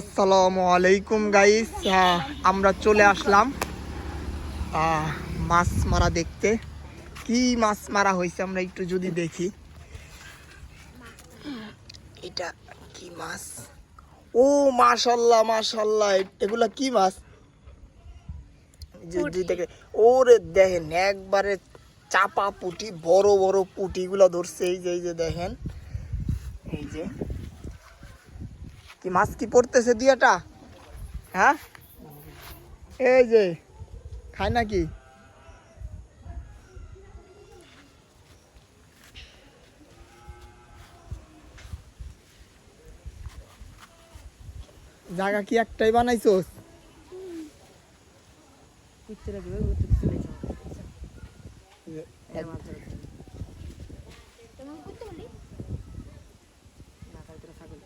আসসালামু আলাইকুম গাইস আমরা চলে আসলাম। মাছ মারা দেখতে। কি মাছ মারা হয়েছে আমরা একটু যদি দেখি। এটা কি মাছ? ও মাশাল্লাহ মাশাল্লাহ। এগুলা কি মাছ? দেখে ওরে দেখেন একবারে চাপা পুটি বড় বড় পুটিগুলা ধরছে। এই যে এই যে দেখেন। এই যে। কি মাছ কি পড়তেছে দিয়াটা? হ্যাঁ? এই যে খায় নাকি? জায়গা কি একটাই বানাইছোস দিবে কুত্তর চলে যাও মাছ ধরতে না তাই তোরা ছাগল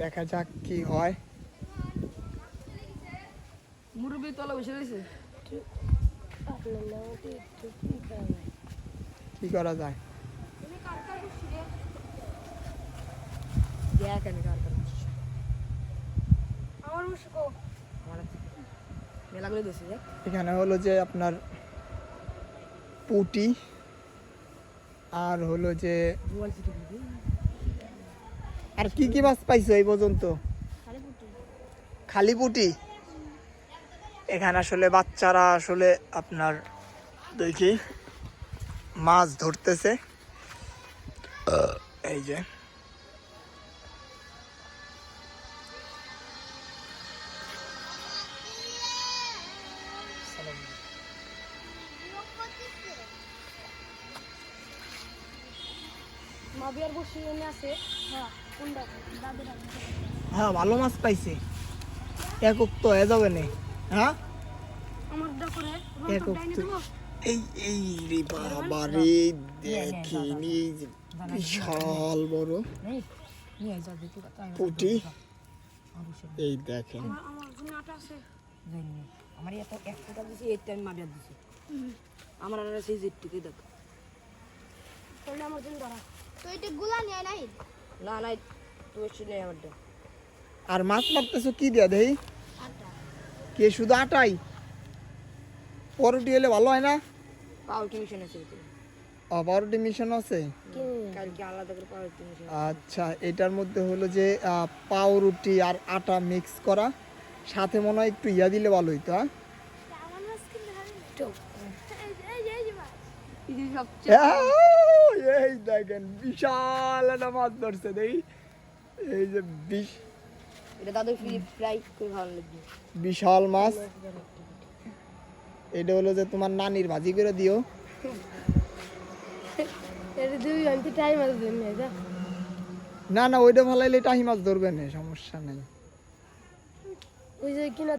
দেখা যাক কি হয়। মুরব্বী তলা বসে রয়েছে কি করা যায়? এখানে হলো যে আপনার পুটি আর হলো যে আর কি কি মাছ পাইছো এই পর্যন্ত? খালি পুটি। এখানে আসলে বাচ্চারা আসলে আপনার, দেখি, মাছ ধরতেছে। এই যে। মাবিয়ার বসে এনে আছে। হ্যাঁ কোনটা? দাদু দাদু হ্যাঁ ভালো মাছ পাইছে। একক তো হয়ে যাবে না হ্যাঁ? আমার করে এই এই রে বাবা রে দেখিনি বিশাল বড়। পুটি। এই দেখেন। আমার এত এক দিছি আমার আর সেই জিটটুকুই দেখ। আমার জন্য ধরা তো এটা গুলা নিয়ে নাই? না না তুই শুনে আমার আর মাছ মারতেছো কি দিয়া দেই? কে শুধু আটাই? পরোটি হলে ভালো হয় না? আছে পাউরুটি মিশন আছে? কালকে আলাদা করে পাওয়ার টিউশন আচ্ছা এটার মধ্যে হলো যে আহ, পাউরুটি আর আটা মিক্স করা। সাথে মনে হয় একটু ইয়া দিলে ভালো হইতো হ্যাঁ সবচেয়ে এই, দেখেন বিশাল একটা মাছ ধরছে দেই এই যে বিশ এটা দাদু ফ্রাই করে ভালো লাগবে। বিশাল মাছ। এটা হলো যে তোমার নানির ভাজি করে দিও। না না ওইটা ভালাইলে টাহি মাছ ধরবে না সমস্যা নেই। ওই যে কিনা